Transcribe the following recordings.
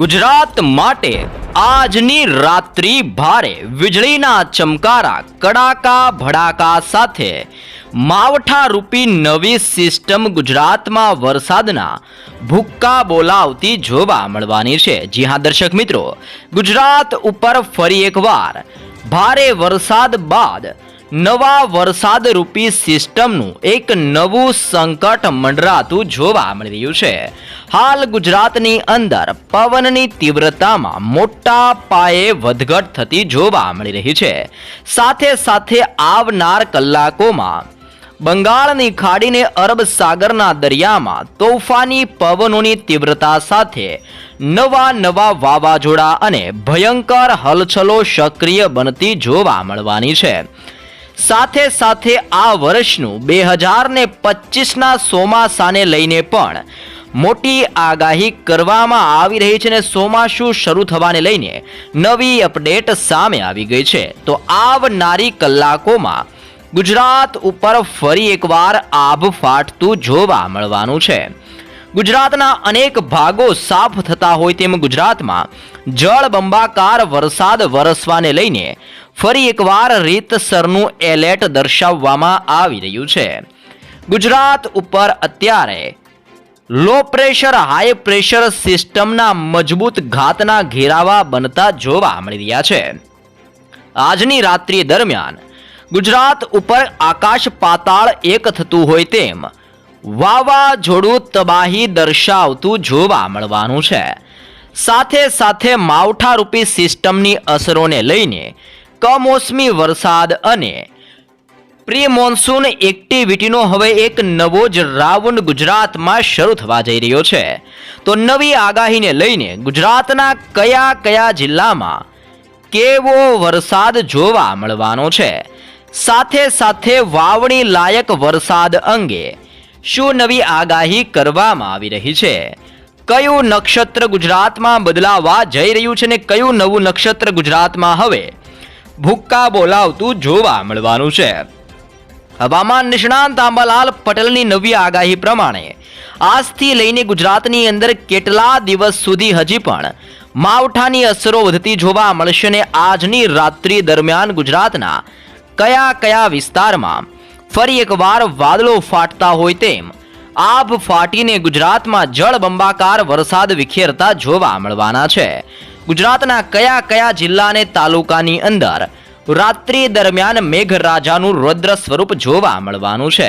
ગુજરાત માટે આજની રાત્રિ ભારે વીજળીના ચમકારા, કડાકા, ભડાકા સાથે માવઠા રૂપી નવી સિસ્ટમ ગુજરાતમાં વરસાદના ભૂક્કા બોલાવતી જોવા મળવાની છે. જી હા, દર્શક મિત્રો, ગુજરાત ઉપર ફરી એકવાર ભારે વરસાદ બાદ નવા વરસાદ રૂપી સિસ્ટમનું એક નવું સંકટ મંડરાતું જોવા મળી રહ્યું છે. હાલ ગુજરાતની અંદર પવનની તીવ્રતામાં મોટા પાયે વધઘટ થતી જોવા મળી રહી છે. સાથે સાથે આવનાર કલાકોમાં બંગાળની ખાડીને અરબ સાગરના દરિયામાં તોફાની પવનોની તીવ્રતા સાથે નવા નવા વાવાઝોડા અને ભયંકર હલચલો સક્રિય બનતી જોવા મળવાની છે. સાથે સાથે આ વર્ષનું બે હજાર ને પચીસના ચોમાસાને લઈને પણ મોટી આગાહી કરવામાં આવી રહી છે અને ચોમાસું શરૂ થવાને લઈને નવી અપડેટ સામે આવી ગઈ છે. તો આવનારી કલાકોમાં ગુજરાત ઉપર ફરી એકવાર આભ ફાટતું જોવા મળવાનું છે. ગુજરાતના અનેક ભાગો સાફ થતા હોય તેમ ગુજરાતમાં જળબંબાકાર વરસાદ વરસવાને લઈને ફરી એકવાર રીતસરનું એલર્ટ દર્શાવવામાં આવી રહ્યું છે. ગુજરાત ઉપર અત્યારે લો પ્રેશર, હાઈ પ્રેશર સિસ્ટમના મજબૂત ઘાતના ઘેરાવા બનતા જોવા મળી રહ્યા છે. આજની રાત્રિ દરમિયાન ગુજરાત ઉપર આકાશ પાતાળ એક થતું હોય તેમ વાવાઝોડું તબાહી દર્શાવતું જોવા મળવાનું છે. સાથે સાથે માવઠારૂપી સિસ્ટમની અસરોને લઈને કમોસમી વરસાદ અને પ્રી મોન્સૂન એક્ટિવિટીનો હવે એક નવો જ રાઉન્ડ ગુજરાતમાં શરૂ થવા જઈ રહ્યો છે. તો નવી આગાહીને લઈને ગુજરાતના કયા કયા જિલ્લામાં કેવો વરસાદ જોવા મળવાનો છે? સાથે સાથે વાવણી લાયક વરસાદ અંગે શું નવી આગાહી કરવામાં આવી રહી છે? કયું નક્ષત્ર ગુજરાતમાં બદલાવા જઈ રહ્યું છે ને કયું નવું નક્ષત્ર ગુજરાતમાં હવે ભૂક્કા બોલાવતું જોવા મળવાનું છે. હવામાન નિષ્ણાંત આંબાલાલ પટેલની નવી આગાહી પ્રમાણે આજથી લઈને ગુજરાતની અંદર કેટલા દિવસ સુધી હજી પણ માવઠાની અસરો વધતી જોવા મળશે ને આજની રાત્રિ દરમિયાન ગુજરાતના કયા કયા વિસ્તારમાં ફરી એકવાર વાદળો ફાટતા હોય તેમ આભ ફાટીને ગુજરાતમાં જળબંબાકાર વરસાદ વિખેરતા જોવા મળવાના છે. ગુજરાતના કયા કયા જિલ્લા અને તાલુકાની અંદર રાત્રિ દરમિયાન મેઘરાજાનું રૌદ્ર સ્વરૂપ જોવા મળવાનું છે?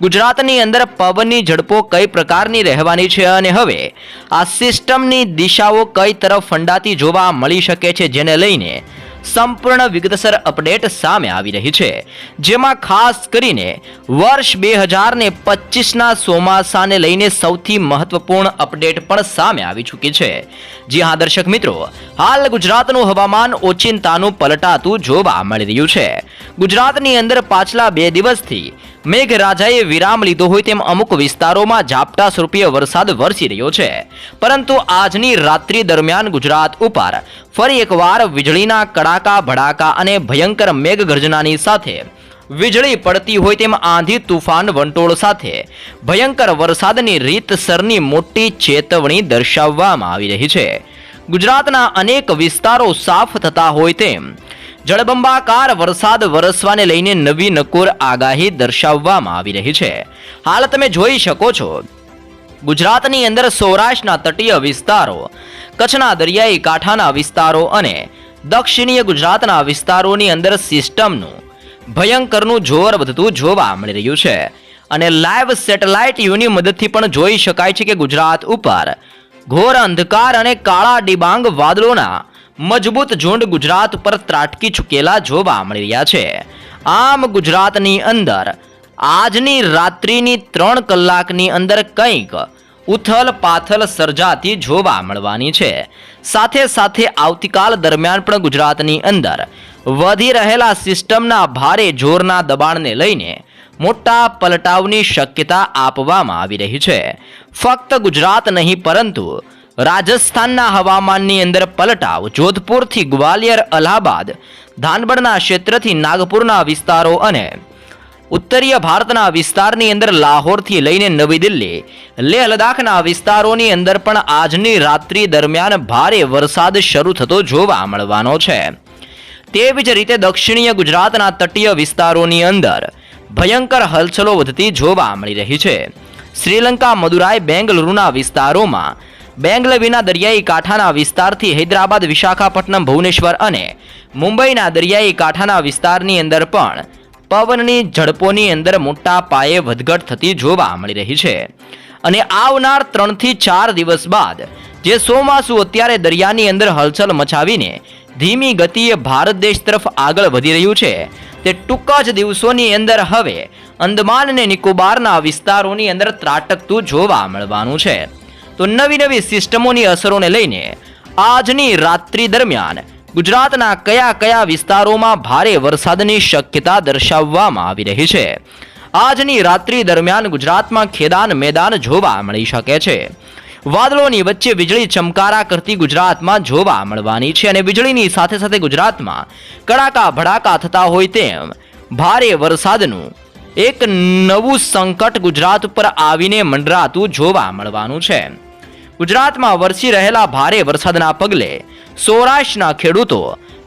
ગુજરાતની અંદર પવનની ઝડપો કઈ પ્રકારની રહેવાની છે અને હવે આ સિસ્ટમની દિશાઓ કઈ તરફ ફંડાતી જોવા મળી શકે છે જેને લઈને સંપૂર્ણ વિગતસર અપડેટ સામે આવી રહી છે, જેમાં ખાસ કરીને વર્ષ બે હજાર ને પચીસના ચોમાસાને લઈને સૌથી મહત્વપૂર્ણ અપડેટ પણ સામે આવી ચૂકી છે. જી હા, દર્શક મિત્રો, હાલ ગુજરાતનું હવામાન ઓચિંતાનું પલટાતું જોવા મળી રહ્યું છે. ગુજરાતની અંદર પાછલા બે દિવસથી મેઘરાજાએ વિરામ લીધો હોય તેમ અમુક વિસ્તારોમાં ઝાપટા સ્વરૂપીય વરસાદ વરસી રહ્યો છે. પરંતુ આજની રાત્રિ દરમિયાન ગુજરાત ઉપર ફરી એકવાર વીજળીના કડાકા, ભડાકા અને ભયંકર મેઘગર્જનાની સાથે વીજળી પડતી હોય તેમ આંધી તુફાન વંટોળ સાથે ભયંકર વરસાદની રીતસરની મોટી ચેતવણી દર્શાવવામાં આવી રહી છે. ગુજરાતના અનેક વિસ્તારો સાફ થતા હોય તેમ જળબંબાકાર વરસાદ વરસવાને લઈને નવી નકોર આગાહી દર્શાવવામાં આવી રહી છે. હાલ તમે જોઈ શકો છો, ગુજરાતની અંદર સૌરાષ્ટ્રના તટીય વિસ્તારો, કચ્છના દરિયાઈ કાંઠાના વિસ્તારો અને દક્ષિણીય ગુજરાતના વિસ્તારોની અંદર સિસ્ટમનું ભયંકરનું જોર વધતું જોવા મળી રહ્યું છે. અને લાઈવ સેટેલાઇટ યુની મદદથી પણ જોઈ શકાય છે કે ગુજરાત ઉપર ઘોર અંધકાર અને કાળા ડિબાંગ વાદળોના મજબૂત ઝુંડ ગુજરાત ઉપર ત્રાટકી ચૂકેલા જોવા મળી રહ્યા છે. આમ ગુજરાતની અંદર આજની રાત્રિની ત્રણ કલાકની અંદર કંઈક ઉથલ પાથલ સર્જાતી જોવા મળવાની છે. સાથે સાથે આવતીકાલ દરમિયાન પણ ગુજરાતની અંદર વધી રહેલા સિસ્ટમના ભારે જોરના દબાણને લઈને મોટા પલટાવની શક્યતા આપવામાં આવી રહી છે. ફક્ત ગુજરાત નહીં, પરંતુ રાજસ્થાનના હવામાનની અંદર પલટાવ. જોધપુરથી ગ્વાલિયર, અલ્હાબાદ ધાનબડના ક્ષેત્રથી નાગપુરના વિસ્તારો અને ઉત્તરીય ભારતના વિસ્તારની અંદર લાહોરથી લઈને નવી દિલ્હી લેહ લદાખના વિસ્તારોની અંદર પણ આજની રાત્રિ દરમિયાન ભારે વરસાદ શરૂ થતો જોવા મળવાનો છે. તેવી જ રીતે દક્ષિણીય ગુજરાતના તટીય વિસ્તારોની અંદર ભયંકર હલચલો વધતી જોવા મળી રહી છે. શ્રીલંકા, મદુરાઈ, બેંગલુરુના વિસ્તારોમાં બેંગલવીના દરિયાઈ કાંઠાના વિસ્તારથી હૈદરાબાદ, વિશાખાપટ્ટનમ, ભુવનેશ્વર અને મુંબઈના દરિયાઈ કાંઠાના વિસ્તારની અંદર પણ પવનની ઝડપોની અંદર મોટા પાયે વધઘટ થતી જોવા મળી રહી છે. અને આવનાર ત્રણથી ચાર દિવસ બાદ જે સોમાસુ અત્યારે દરિયાની અંદર હલચલ મચાવીને ધીમી ગતિએ ભારત દેશ તરફ આગળ વધી રહ્યું છે, તે ટૂંક જ દિવસોની અંદર હવે અંદમાન અને નિકોબારના વિસ્તારોની અંદર ત્રાટકતું જોવા મળવાનું છે. તો નવી નવી સિસ્ટમોની અસરોને લઈને આજની રાત્રિ દરમિયાન ગુજરાતના કયા કયા વિસ્તારોમાં ભારે વરસાદની શક્યતા દર્શાવવામાં આવી રહી છે? આજની રાત્રિ દરમિયાન ગુજરાતમાં ખેદાન મેદાન જોવા મળી શકે છે. વાદળોની વચ્ચે વીજળી ચમકારા કરતી ગુજરાતમાં જોવા મળવાની છે અને વીજળીની સાથે સાથે ગુજરાતમાં કડાકા ભડાકા થતા હોય તેમ ભારે વરસાદનું એક નવું સંકટ ગુજરાત ઉપર આવીને મંડરાતું જોવા મળવાનું છે. ગુજરાતમાં વરસી રહેલા ભારે વરસાદના પગલે સૌરાષ્ટ્રના ખેડૂતો,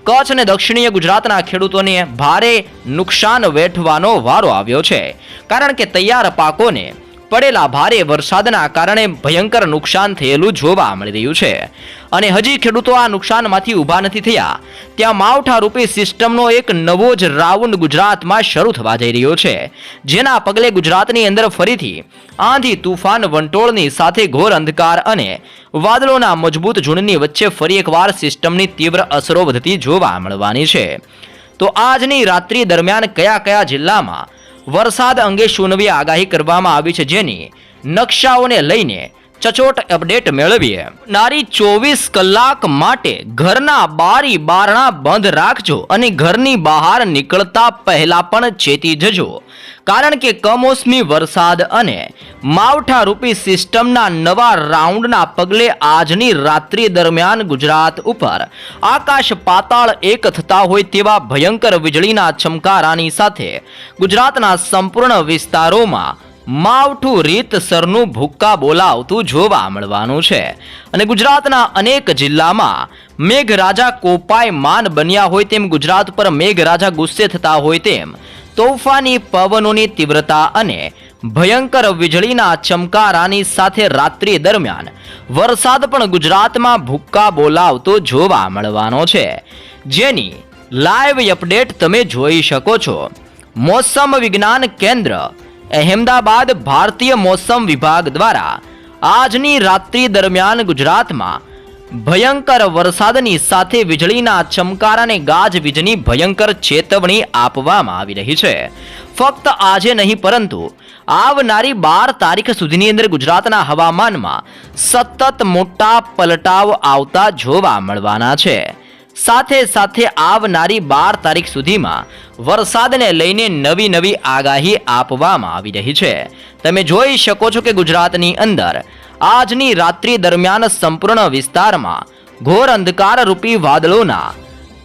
કચ્છ અને દક્ષિણીય ગુજરાતના ખેડૂતોને ભારે નુકસાન વેઠવાનો વારો આવ્યો છે. કારણ કે તૈયાર પાકોને પડેલા ભારે વરસાદના કારણે ભયંકર નુકસાન થયેલું જોવા મળી રહ્યું છે. અને હજી ખેડૂતો આ નુકસાનમાંથી ઊભા નથી થયા. ત્યાં માવઠા રૂપી સિસ્ટમનો એક નવો જ રાઉન્ડ ગુજરાતમાં શરૂ થવા જઈ રહ્યો છે. જેના પગલે ગુજરાતની અંદર ફરીથી આંધી તુફાન વંટોળની સાથે ઘોર અંધકાર અને વાદળોના મજબૂત ઝૂંડની વચ્ચે ફરી એકવાર સિસ્ટમની તીવ્ર અસરો વધતી જોવા મળવાની છે. તો આજની રાત્રિ દરમિયાન કયા કયા જિલ્લામાં વરસાદ અંગે શૂનવી આગાહી કરવામાં આવી છે જેની નકશાઓને લઈને ચચોટ અપડેટ મેળવીએ. નારી ચોવીસ કલાક માટે ઘરના બારી બારણા બંધ રાખજો અને ઘરની બહાર નીકળતા પહેલા પણ ચેતી જજો. કારણ કે કમોસમી વરસાદ અને માવઠા રૂપી સિસ્ટમના નવા રાઉન્ડના પગલે આજની રાત્રિ દરમિયાન ગુજરાત ઉપર આકાશ પાતાળ એક થતા હોય તેવા ભયંકર વીજળીના ચમકારાની સાથે ગુજરાતના સંપૂર્ણ વિસ્તારોમાં માવઠું રીતસરનું ભૂક્કા બોલાવતું જોવા મળવાનું છે. અને ગુજરાતના અનેક જિલ્લામાં મેઘરાજા કોપાય માન બન્યા હોય તેમ ગુજરાત પર મેઘરાજા ગુસ્સે થતા હોય તેમ તોફાની પવનોની તીવ્રતા અને ભયંકર વીજળીના ચમકારાની સાથે રાત્રિ દરમિયાન વરસાદ પણ ગુજરાતમાં ભૂક્કા બોલાવતો જોવા મળવાનો છે. જેની લાઈવ અપડેટ તમે જોઈ શકો છો. મોસમ વિજ્ઞાન કેન્દ્ર, અહેમદાબાદ ભારતીય મોસમ વિભાગ દ્વારા આજની રાત્રિ દરમિયાન ગુજરાતમાં ભયંકર વરસાદની સાથે વીજળીના ચમકાર અને ગાજવીજની ભયંકર ચેતવણી આપવામાં આવી રહી છે. ફક્ત આજે નહીં, પરંતુ આવનારી બાર તારીખ સુધીની અંદર ગુજરાતના હવામાનમાં સતત મોટા પલટાવ આવતા જોવા મળવાના છે. સાથે સાથે આવનારી બાર તારીખ સુધીમાં વરસાદને લઈને નવી નવી આગાહી આપવામાં આવી રહી છે. તમે જોઈ શકો છો કે ગુજરાતની અંદર આજની રાત્રિ દરમિયાન સંપૂર્ણ વિસ્તારમાં ઘોર અંધકારરૂપી વાદળોના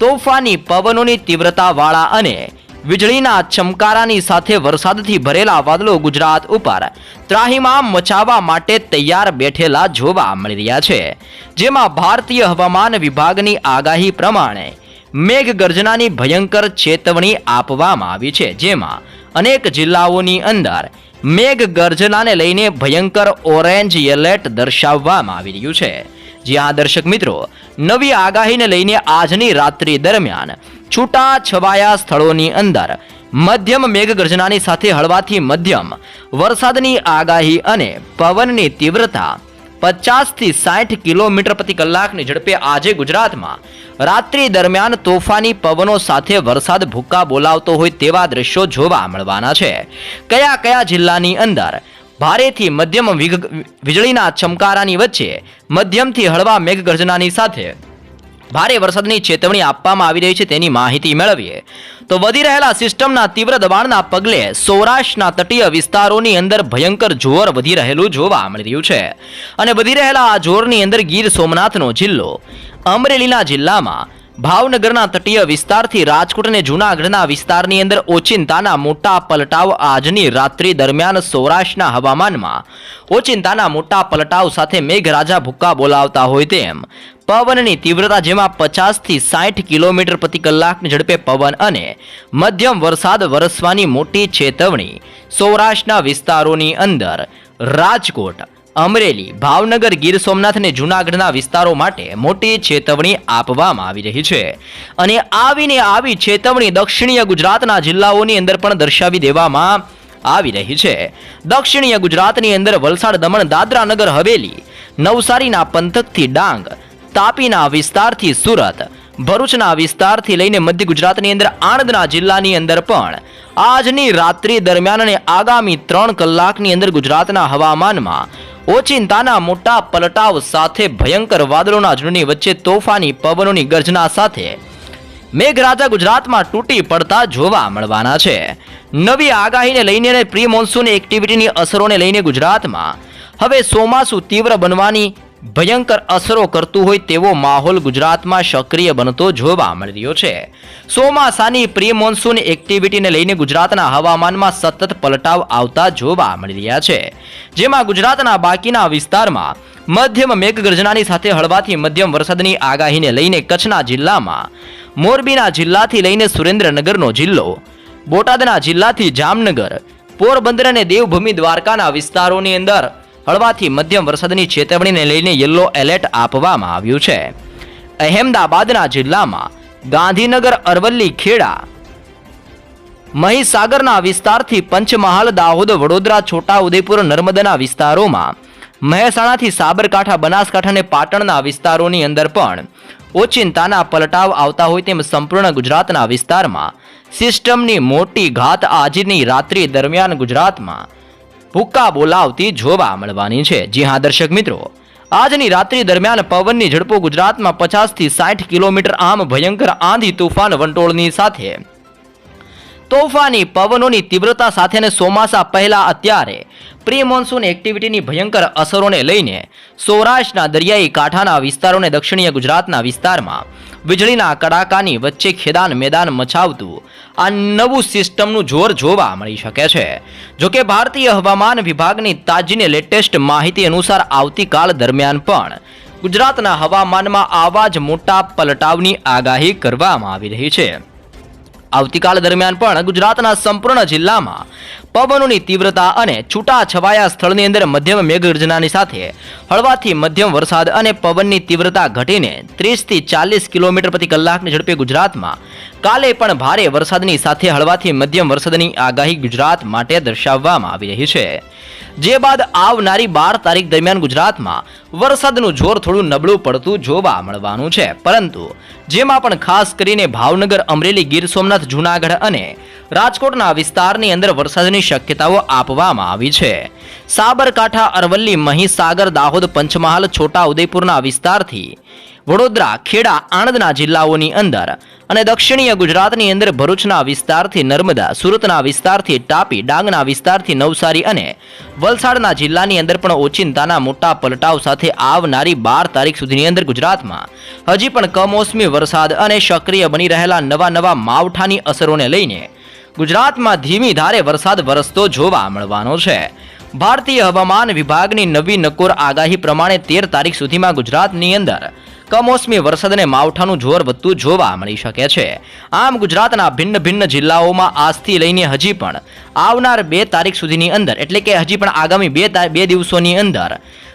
તોફાની પવનોની તીવ્રતાવાળા અને વીજળીના ચમકારાની સાથે વરસાદથી ભરેલા વાદળો ગુજરાત ઉપર ત્રાહિમામ મચાવવા માટે તૈયાર બેઠેલા જોવા મળી રહ્યા છે. જેમાં ભારતીય હવામાન વિભાગની આગાહી પ્રમાણે મેઘગર્જનાની ભયંકર ચેતવણી આપવામાં આવી છે. જેમાં અનેક જિલ્લાઓની અંદર મેઘગર્જનાને લઈને ભયંકર ઓરેન્જ એલર્ટ દર્શાવવામાં આવી રહ્યું છે. જ્યાં દર્શક મિત્રો, નવી આગાહીને લઈને આજની રાત્રિ દરમિયાન છૂટા છવાયા સ્થળોની અંદર મધ્યમ મેઘગર્જનાની સાથે હળવાથી મધ્યમ વરસાદની આગાહી અને પવનની તીવ્રતા પચાસથી સાઠ કિલોમીટર પ્રતિ કલાકની ઝડપે આજે ગુજરાતમાં રાત્રિ દરમિયાન તોફાની પવનો સાથે વરસાદ ભૂક્કા બોલાવતો હોય તેવા દ્રશ્યો જોવા મળવાના છે. કયા કયા જિલ્લાની અંદર ભારેથી મધ્યમ વીજળીના ચમકારાની વચ્ચે મધ્યમથી હળવા મેઘગર્જનાની સાથે ભારે વરસાદની ચેતવણી આપવામાં આવી રહી છે તેની માહિતી મેળવીએ. તો વધી રહેલા સિસ્ટમના તીવ્ર દબાણના પગલે સૌરાષ્ટ્રના તટીય વિસ્તારોની અંદર ભયંકર જોર વધી રહેલું જોવા મળી રહ્યું છે. અને વધી રહેલા આ જોરની અંદર ગીર સોમનાથનો જિલ્લો અમરેલીના જિલ્લામાં ભાવનગરના તટીય વિસ્તારથી રાજકોટ અને જૂનાગઢના વિસ્તારની અંદર ઓચિંતાના મોટા પલટાવ આજની રાત્રિ દરમિયાન સૌરાષ્ટ્રના હવામાનમાં ઓચિંતાના મોટા પલટાવ સાથે મેઘરાજા ભૂક્કા બોલાવતા હોય તેમ પવનની તીવ્રતા જેમાં પચાસથી સાઠ કિલોમીટર પ્રતિ કલાકની ઝડપે પવન અને મધ્યમ વરસાદ વરસવાની મોટી ચેતવણી સૌરાષ્ટ્રના વિસ્તારોની અંદર રાજકોટ અમરેલી ભાવનગર ગીર સોમનાથ અને જૂનાગઢના વિસ્તારો માટે મોટી ચેતવણી આપવામાં આવી રહી છે. અને આવીને આવી ચેતવણી દક્ષિણીય ગુજરાતના જિલ્લાઓની અંદર પણ દર્શાવી દેવામાં આવી રહી છે. દક્ષિણીય ગુજરાતની અંદર વલસાડ, દમણ, દાદરા નગર, હવેલી, નવસારીના પંથકથી ડાંગ, તાપીના વિસ્તારથી સુરત, ભરૂચના વિસ્તારથી લઈને મધ્ય ગુજરાતની અંદર આણંદના જિલ્લાની અંદર પણ આજની રાત્રિ દરમિયાન અને આગામી ત્રણ કલાકની અંદર ગુજરાતના હવામાનમાં ઓચિંતાના મોટા પલટાવ સાથે ભયંકર વાદળોના ઝુંડની વચ્ચે તોફાની પવનોની ગર્જના સાથે મેઘરાજા ગુજરાતમાં તૂટી પડતા જોવા મળવાના છે. નવી આગાહીને લઈને અને પ્રી મોન્સૂન એક્ટિવિટીની અસરોને લઈને ગુજરાતમાં હવે ચોમાસું તીવ્ર બનવાની ભયંકર અસરો કરતું હોય તેવો માહોલ ગુજરાતમાં સક્રિય બનતો જોવા મળી રહ્યો છે. ચોમાસાની પ્રી મોન્સૂન એક્ટિવિટીને લઈને ગુજરાતના હવામાનમાં સતત પલટાવ આવતા જોવા મળી રહ્યા છે. જેમાં ગુજરાતના બાકીના વિસ્તારમાં મધ્યમ મેઘગર્જનાની સાથે હળવાથી મધ્યમ વરસાદની આગાહીને લઈને કચ્છના જિલ્લામાં, મોરબીના જિલ્લાથી લઈને સુરેન્દ્રનગરનો જિલ્લો, બોટાદના જિલ્લાથી જામનગર, પોરબંદર અને દેવભૂમિ દ્વારકાના વિસ્તારોની અંદર હળવાથી મધ્યમ વરસાદની ચેતવણીને લઈને યલો એલર્ટ આપવામાં આવ્યું છે. અહેમદાબાદના જિલ્લામાં ગાંધીનગર, અરવલ્લી, ખેડા, મહીસાગરના વિસ્તારથી પંચમહાલ, દાહોદ, વડોદરા છોટા ઉદેપુર નર્મદાના વિસ્તારોમાં મહેસાણાથી સાબરકાંઠા, બનાસકાંઠા અને પાટણના વિસ્તારોની અંદર પણ ઓચિંતાના પલટાવ આવતા હોય તેમ સંપૂર્ણ ગુજરાતના વિસ્તારમાં સિસ્ટમની મોટી ઘાત આજની રાત્રિ દરમિયાન ગુજરાતમાં ભૂક્કા બોલાવતી જોવા મળવાની છે. જી હા, દર્શક મિત્રો. આજની રાત્રિ દરમિયાન પવનની ઝડપો ગુજરાતમાં પચાસથી સાઠ કિલોમીટર આમ ભયંકર આંધી તુફાન વંટોળની સાથે. તોફાની પવનોની તીવ્રતા સાથે સોમાસા પહેલા અત્યારે પ્રી મોન્સૂન એક્ટિવિટીની ભયંકર અસરોને લઈને સૌરાષ્ટ્રના દરિયાઈ કાંઠાના વિસ્તારોને દક્ષિણીય ગુજરાતના વિસ્તારમાં વીજળીના કડાકાની વચ્ચે ખેદાન મેદાન મચાવતું આ નવું સિસ્ટમનું જોર જોવા મળી શકે છે. જોકે ભારતીય હવામાન વિભાગની તાજીને લેટેસ્ટ માહિતી અનુસાર આવતીકાલ દરમિયાન પણ ગુજરાતના હવામાનમાં આવા જ મોટા પલટાવની આગાહી કરવામાં આવી રહી છે. આવતીકાલ દરમિયાન પણ ગુજરાતના સંપૂર્ણ જિલ્લામાં પવનોની તીવ્રતા અને છૂટા છવાયા સ્થળની અંદર મધ્યમ મેઘગર્જનાની સાથે હળવાથી મધ્યમ વરસાદ અને પવનની તીવ્રતા ઘટીને ત્રીસથી ચાલીસ કિલોમીટર પ્રતિ કલાકની ઝડપે ગુજરાતમાં કાલે પણ ભારે વરસાદની સાથે હળવાથી મધ્યમ વરસાદની આગાહી ગુજરાત માટે દર્શાવવામાં આવી રહી છે. જે બાદ આવનારી બાર તારીખ દરમિયાન ગુજરાતમાં વરસાદનું જોર થોડું નબળું પડતું જોવા મળવાનું છે. પરંતુ જેમાં પણ ખાસ કરીને ભાવનગર, અમરેલી, ગીર સોમનાથ, જૂનાગઢ અને રાજકોટના વિસ્તારની અંદર વરસાદની શક્યતાઓ આપવામાં આવી છે. સાબરકાંઠા, અરવલ્લી, મહીસાગર, દાહોદ, પંચમહાલ છોટા ઉદયપુરના વિસ્તારથી વડોદરા, ખેડા, આણંદના જિલ્લાઓની અંદર અને દક્ષિણીય ગુજરાતની અંદર ભરૂચના વિસ્તારથી નર્મદા, સુરતના વિસ્તારથી ટાપી, ડાંગના વિસ્તારથી નવસારી અને વલસાડના જિલ્લાની અંદર પણ ઓચિંતાના મોટા પલટાવ સાથે આવનારી બાર તારીખ સુધીની અંદર ગુજરાતમાં હજી પણ કમોસમી વરસાદ અને સક્રિય બની રહેલા નવા નવા માવઠાની અસરોને લઈને ગુજરાતમાં ધીમી ધારે વરસાદ વરસતો જોવા મળવાનો છે. ભારતીય હવામાન વિભાગની નવી નકોર આગાહી પ્રમાણે તેર તારીખ સુધીમાં ગુજરાતની અંદર કમોસમી વરસાદને માવઠાનું જોર વધતું જોવા મળી શકે છે. આમ ગુજરાતના ભિન્ન ભિન્ન જિલ્લાઓમાં આજથી લઈને હજી પણ આવનાર બે તારીખ સુધીની અંદર, એટલે કે હજી પણ આગામી બે બે દિવસોની અંદર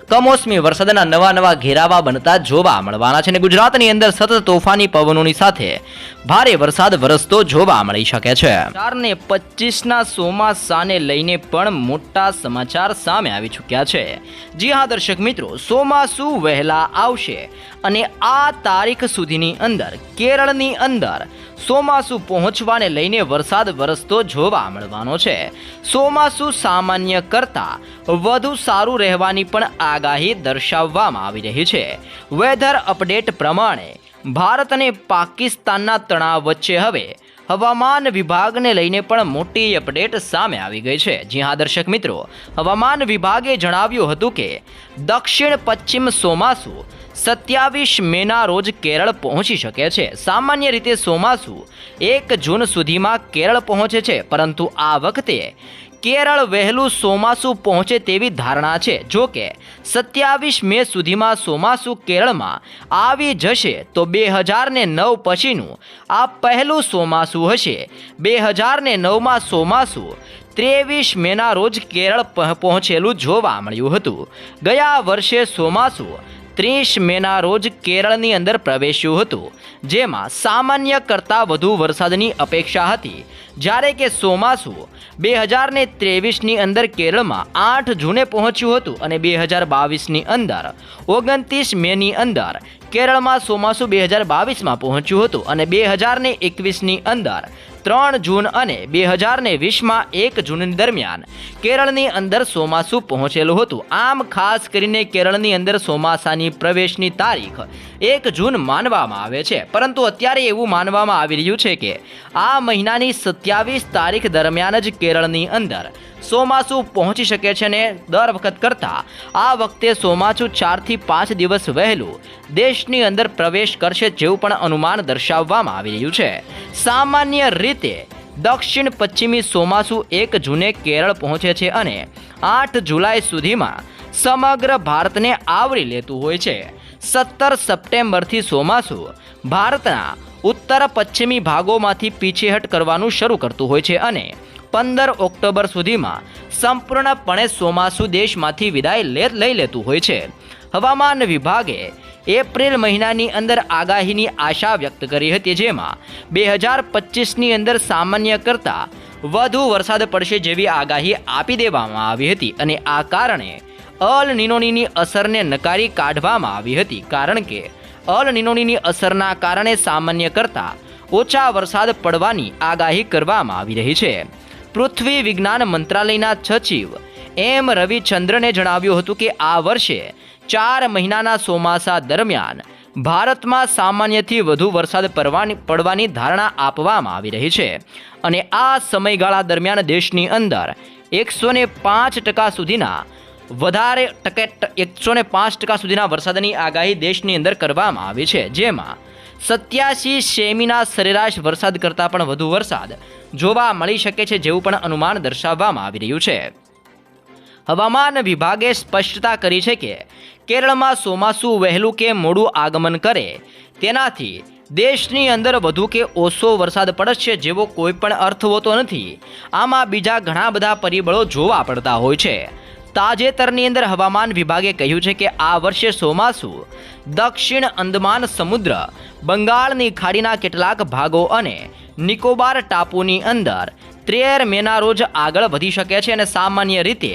કમોસમી વરસાદના નવા નવા ઘેરાવા બનતા જોવા મળવાના છે અને ગુજરાતની અંદર સતત તોફાની પવનોની સાથે ભારે વરસાદ વરસતો જોવા મળી શકે છે. ચાર ને પચીસના ચોમાસાને લઈને પણ મોટા સમાચાર સામે આવી ચૂક્યા છે. જી હા, દર્શક મિત્રો, ચોમાસું વહેલા આવશે અને આ તારીખ સુધીની અંદર, કેરળની અંદર ચોમાસું પહોંચવાને લઈને વરસાદ વરસતો જોવા મળવાનો છે. ચોમાસું સામાન્ય કરતાં વધુ સારું રહેવાની પણ આગાહી દર્શાવવામાં આવી રહી છે. વેધર અપડેટ પ્રમાણે ભારત અને પાકિસ્તાનના તણાવ વચ્ચે હવે હવામાન વિભાગને લઈને પણ મોટી અપડેટ સામે આવી ગઈ છે. જી હા, દર્શક મિત્રો, હવામાન વિભાગે જણાવ્યું હતું કે દક્ષિણ પશ્ચિમ ચોમાસું સત્યાવીસ મેના રોજ કેરળ પહોંચી શકે છે. સામાન્ય રીતે ચોમાસું એક જૂન સુધીમાં કેરળ પહોંચે છે, પરંતુ આ વખતે કેરળ વહેલું સોમાસુ પહોંચે તેવી ધારણા છે. જો કે, સત્યાવીસ મે સુધીમાં સોમાસુ કેરળમાં આવી જશે તો બે હજાર ને નવ પછીનું આ પહેલું ચોમાસું હશે. બે હજાર ને નવમાં સોમાસુ ત્રેવીસ મેના રોજ કેરળ પહોંચેલું જોવા મળ્યું હતું. ગયા વર્ષે ચોમાસું ત્રીસ મેના રોજ કેરળની અંદર પ્રવેશ્યું હતું, જેમાં સામાન્ય કરતાં વધુ વરસાદની અપેક્ષા હતી. જ્યારે કે સોમાસુ બે હજાર ને ત્રેવીસની અંદર કેરળમાં આઠ જૂને પહોંચ્યું હતું અને બે હજાર બાવીસની અંદર ઓગણત્રીસ મેની અંદર કેરળમાં ચોમાસું બે હજાર બાવીસમાં પહોંચ્યું હતું અને બે હજાર ને એકવીસની અંદર ત્રણ જૂન અને બે હજાર ને વીસમાં એક જૂન દરમિયાન કેરળની અંદર ચોમાસું પહોંચેલું હતું. આમ ખાસ કરીને કેરળની અંદર ચોમાસાની પ્રવેશની તારીખ એક જૂન માનવામાં આવે છે. પરંતુ અત્યારે એવું માનવામાં આવી રહ્યું છે કે આ મહિનાની સત્યાવીસ તારીખ દરમિયાન જ કેરળની અંદર ચોમાસું પહોંચી શકે છે ને દર વખત કરતાં. આ વખતે ચોમાસું ચારથી પાંચ દિવસ વહેલું દેશની અંદર પ્રવેશ કરશે જેવું પણ અનુમાન દર્શાવવામાં આવી રહ્યું છે. સામાન્ય રીતે દક્ષિણ પશ્ચિમી ચોમાસું એક જૂને કેરળ પહોંચે છે અને આઠ જુલાઈ સુધીમાં સમગ્ર ભારતને આવરી લેતું હોય છે. સત્તર સપ્ટેમ્બરથી ચોમાસું ભારતના ઉત્તર પશ્ચિમી ભાગોમાંથી પીછેહટ કરવાનું શરૂ કરતું હોય છે અને પંદર ઓક્ટોબર સુધીમાં સંપૂર્ણપણે ચોમાસુ દેશમાંથી વિદાય લઈ લેતું હોય છે. હવામાન વિભાગે એપ્રિલ મહિનાની અંદર આગાહીની આશા વ્યક્ત કરી હતી, જેમાં બે હજાર પચીસની અંદર સામાન્ય કરતાં વધુ વરસાદ પડશે જેવી આગાહી આપી દેવામાં આવી હતી અને આ કારણે અલ નિનોનીની અસરને નકારી કાઢવામાં આવી હતી, કારણ કે અલ નિનોનીની અસરના કારણે સામાન્ય કરતાં ઓછા વરસાદ પડવાની આગાહી કરવામાં આવી રહી છે. પૃથ્વી વિજ્ઞાન મંત્રાલયના સચિવ એમ રવિચંદ્રને જણાવ્યું હતું કે આ વર્ષે ચાર મહિનાના ચોમાસા દરમિયાન ભારતમાં સામાન્યથી વધુ વરસાદ પડવાની પડવાની ધારણા આપવામાં આવી રહી છે અને આ સમયગાળા દરમિયાન દેશની અંદર એકસો પાંચ ટકા સુધીના વધારે ટકે એકસો ને પાંચ ટકા સુધીના વરસાદની આગાહી દેશની અંદર કરવામાં આવી છે. જેમાં સત્યાસી સેમીના સરેરાશ વરસાદ કરતાં પણ વધુ વરસાદ જોવા મળી શકે છે જેવું પણ અનુમાન દર્શાવવામાં આવી રહ્યું છે. હવામાન વિભાગે સ્પષ્ટતા કરી છે કે કેરળમાં ચોમાસું વહેલું કે મોડું આગમન કરે તેનાથી દેશની અંદર વધુ કે ઓછો વરસાદ પડશે જેવો કોઈ પણ અર્થ હોતો નથી. આમાં બીજા ઘણા બધા પરિબળો જોવા પડતા હોય છે. તાજેતરની અંદર હવામાન વિભાગે કહ્યું છે કે આ વર્ષે ચોમાસુ, દક્ષિણ અંદમાન સમુદ્ર, બંગાળની ખાડીના કેટલાક ભાગો અને નિકોબાર ટાપુની અંદર તેર મેના રોજ આગળ વધી શકે છે અને સામાન્ય રીતે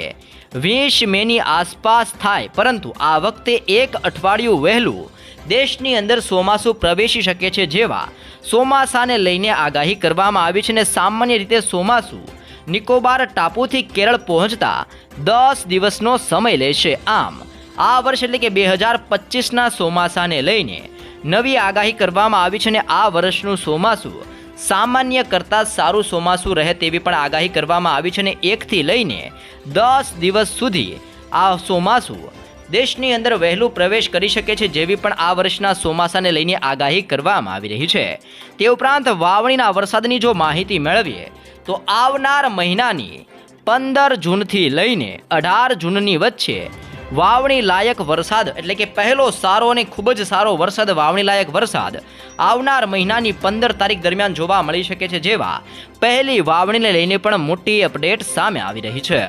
વીસ મેની આસપાસ થાય. પરંતુ આ વખતે એક અઠવાડિયું વહેલું દેશની અંદર ચોમાસું પ્રવેશી શકે છે જેવા ચોમાસાને લઈને આગાહી કરવામાં આવી છે અને સામાન્ય રીતે ચોમાસું નિકોબાર ટાપુથી કેરળ પહોંચતા દસ દિવસનો સમય લેશે આમ. આ વર્ષ એટલે કે બે હજાર પચીસના ચોમાસાને લઈને નવી આગાહી કરવામાં આવી છે અને આ વર્ષનું ચોમાસું સામાન્ય કરતાં સારું ચોમાસું રહે તેવી પણ આગાહી કરવામાં આવી છે અને એકથી લઈને દસ દિવસ સુધી આ ચોમાસું દેશની અંદર વહેલું પ્રવેશ કરી શકે છે જેવી પણ આ વર્ષના ચોમાસાને લઈને આગાહી કરવામાં આવી રહી છે. તે ઉપરાંત વાવણીના વરસાદની જો માહિતી મેળવીએ, તો આવનાર મહિનાની પંદર જૂનથી લઈને અઢાર જૂનની વચ્ચે વાવણી લાયક વરસાદ, એટલે કે પહેલો સારો અને ખૂબ જ સારો વરસાદ, વાવણી લાયક વરસાદ આવનાર મહિનાની પંદર તારીખ દરમિયાન જોવા મળી શકે છે જેવા પહેલી વાવણીને લઈને પણ મોટી અપડેટ સામે આવી રહી છે.